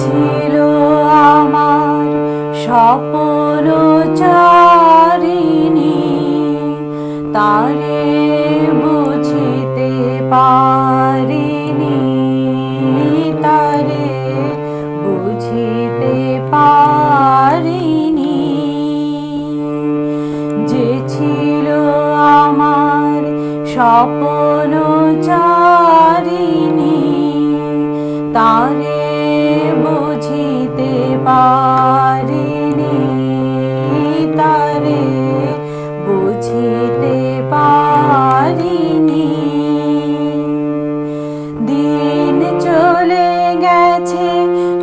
ছিল আমার সপন চারিণী। তারে বুঝিতে পারিনি, তারে বুঝিতে পারিনি। যে ছিল আমার স্বপ্ন চা বুঝিতে পারিনি। দিন চলে গেছে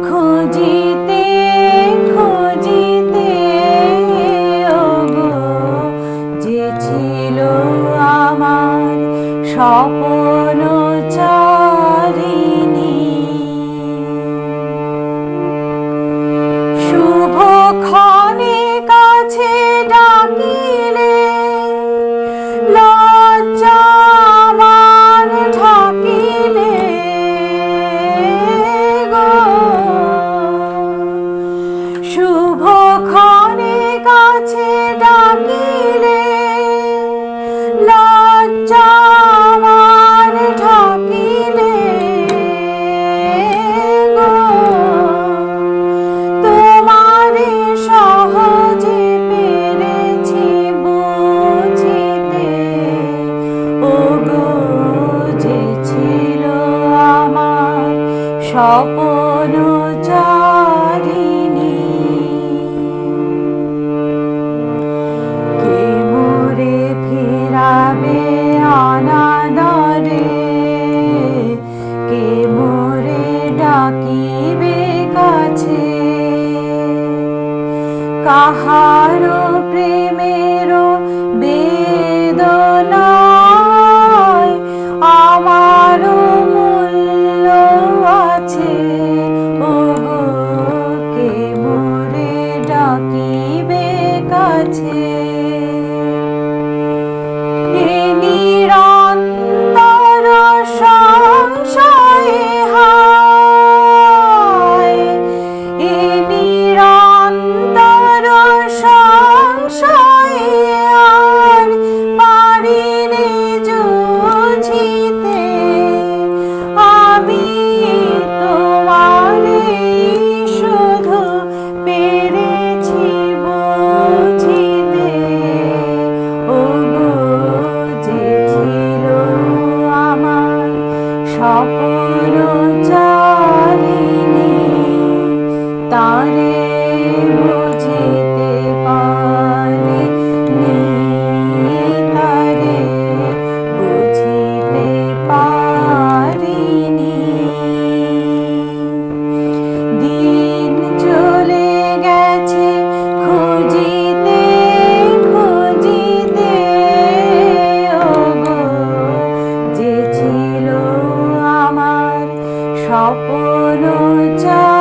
খুঁজিতে খুঁজিতে। ওগো যে ছিল আমার স্বপ্ন চারিণী স্বপ্ন কাছে। এ নিরন্তর স্বপ্ন চা